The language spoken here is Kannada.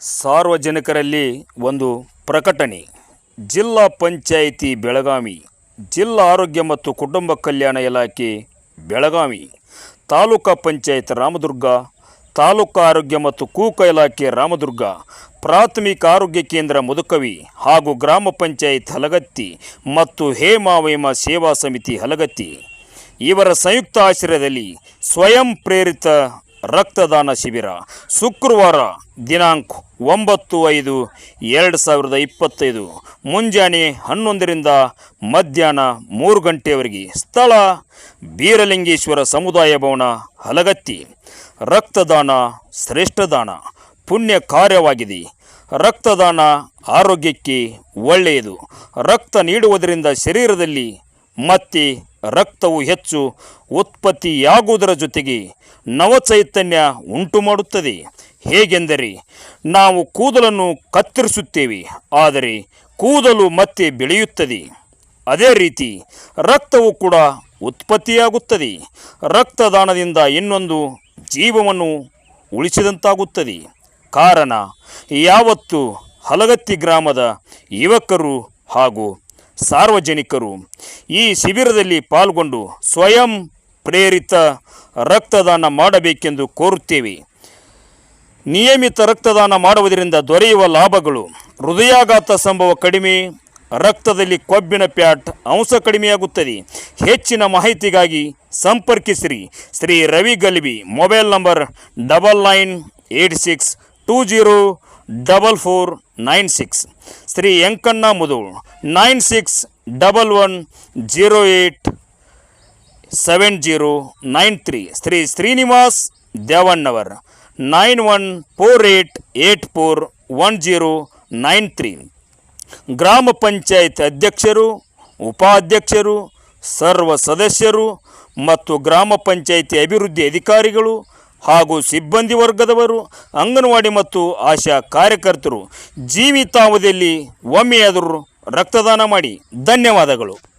ಸಾರ್ವಜನಿಕರಲ್ಲಿ ಒಂದು ಪ್ರಕಟಣೆ. ಜಿಲ್ಲಾ ಪಂಚಾಯಿತಿ ಬೆಳಗಾವಿ, ಜಿಲ್ಲಾ ಆರೋಗ್ಯ ಮತ್ತು ಕುಟುಂಬ ಕಲ್ಯಾಣ ಇಲಾಖೆ, ಬೆಳಗಾವಿ. ತಾಲೂಕಾ ಪಂಚಾಯತ್ ರಾಮದುರ್ಗ, ತಾಲೂಕು ಆರೋಗ್ಯ ಮತ್ತು ಕೂಕ ಇಲಾಖೆ ರಾಮದುರ್ಗ, ಪ್ರಾಥಮಿಕ ಆರೋಗ್ಯ ಕೇಂದ್ರ ಮುದುಕವಿ ಹಾಗೂ ಗ್ರಾಮ ಪಂಚಾಯತ್ ಹಲಗತ್ತಿ ಮತ್ತು ಹೇಮಾವೇಮ ಸೇವಾ ಸಮಿತಿ ಹಲಗತ್ತಿ. ಇವರ ಸಂಯುಕ್ತ ಆಶ್ರಯದಲ್ಲಿ ಸ್ವಯಂ ಪ್ರೇರಿತ ರಕ್ತದಾನ ಶಿಬಿರ. ಶುಕ್ರವಾರ ದಿನಾಂಕ ಒಂಬತ್ತು ಐದು ಎರಡು ಸಾವಿರದ ಇಪ್ಪತ್ತೈದು. ಮುಂಜಾನೆ ಹನ್ನೊಂದರಿಂದ ಮಧ್ಯಾಹ್ನ ಮೂರು ಗಂಟೆಯವರೆಗೆ ಸ್ಥಳ ಬೀರಲಿಂಗೇಶ್ವರ ಸಮುದಾಯ ಭವನ, ಹಲಗತ್ತಿ. ರಕ್ತದಾನ ಶ್ರೇಷ್ಠದಾನ ಪುಣ್ಯ ಕಾರ್ಯವಾಗಿದೆ. ರಕ್ತದಾನ ಆರೋಗ್ಯಕ್ಕೆ ಒಳ್ಳೆಯದು. ರಕ್ತ ನೀಡುವುದರಿಂದ ಶರೀರದಲ್ಲಿ ಮತ್ತೆ ರಕ್ತವು ಹೆಚ್ಚು ಉತ್ಪತ್ತಿಯಾಗುವುದರ ಜೊತೆಗೆ ನವಚೈತನ್ಯ ಉಂಟು ಮಾಡುತ್ತದೆ ಹೇಗೆಂದರೆ, ನಾವು ಕೂದಲನ್ನು ಕತ್ತರಿಸುತ್ತೇವೆ, ಆದರೆ ಕೂದಲು ಮತ್ತೆ ಬೆಳೆಯುತ್ತದೆ. ಅದೇ ರೀತಿ ರಕ್ತವು ಕೂಡ ಉತ್ಪತ್ತಿಯಾಗುತ್ತದೆ. ರಕ್ತದಾನದಿಂದ ಇನ್ನೊಂದು ಜೀವವನ್ನು ಉಳಿಸಿದಂತಾಗುತ್ತದೆ. ಕಾರಣ, ಯಾವತ್ತು ಹಲಗತ್ತಿ ಗ್ರಾಮದ ಯುವಕರು ಹಾಗೂ ಸಾರ್ವಜನಿಕರು ಈ ಶಿಬಿರದಲ್ಲಿ ಪಾಲ್ಗೊಂಡು ಸ್ವಯಂ ಪ್ರೇರಿತ ರಕ್ತದಾನ ಮಾಡಬೇಕೆಂದು ಕೋರುತ್ತೇವೆ. ನಿಯಮಿತ ರಕ್ತದಾನ ಮಾಡುವುದರಿಂದ ದೊರೆಯುವ ಲಾಭಗಳು ಹೃದಯಾಘಾತ ಸಂಭವ ಕಡಿಮೆ, ರಕ್ತದಲ್ಲಿ ಕೊಬ್ಬಿನ ಪ್ಯಾಟ್ ಅಂಶ ಕಡಿಮೆಯಾಗುತ್ತದೆ. ಹೆಚ್ಚಿನ ಮಾಹಿತಿಗಾಗಿ ಸಂಪರ್ಕಿಸಿರಿ. Shri Ravi Galvi mobile number double nine eight six two zero double four nine six Shri Yankanna Mudu nine six double one zero eight seven zero nine three Shri Shrinivas Devannavar nine one four eight eight four one zero nine three ಗ್ರಾಮ ಪಂಚಾಯತ್ ಅಧ್ಯಕ್ಷರು, ಉಪಾಧ್ಯಕ್ಷರು, ಸರ್ವ ಸದಸ್ಯರು ಮತ್ತು ಗ್ರಾಮ ಪಂಚಾಯಿತಿ ಅಭಿವೃದ್ಧಿ ಅಧಿಕಾರಿಗಳು ಹಾಗೂ ಸಿಬ್ಬಂದಿ ವರ್ಗದವರು ಅಂಗನವಾಡಿ ಮತ್ತು ಆಶಾ ಕಾರ್ಯಕರ್ತರು ಜೀವಿತಾವಧಿಯಲ್ಲಿ ಒಮ್ಮೆಯಾದರೂ ರಕ್ತದಾನ ಮಾಡಿ. ಧನ್ಯವಾದಗಳು.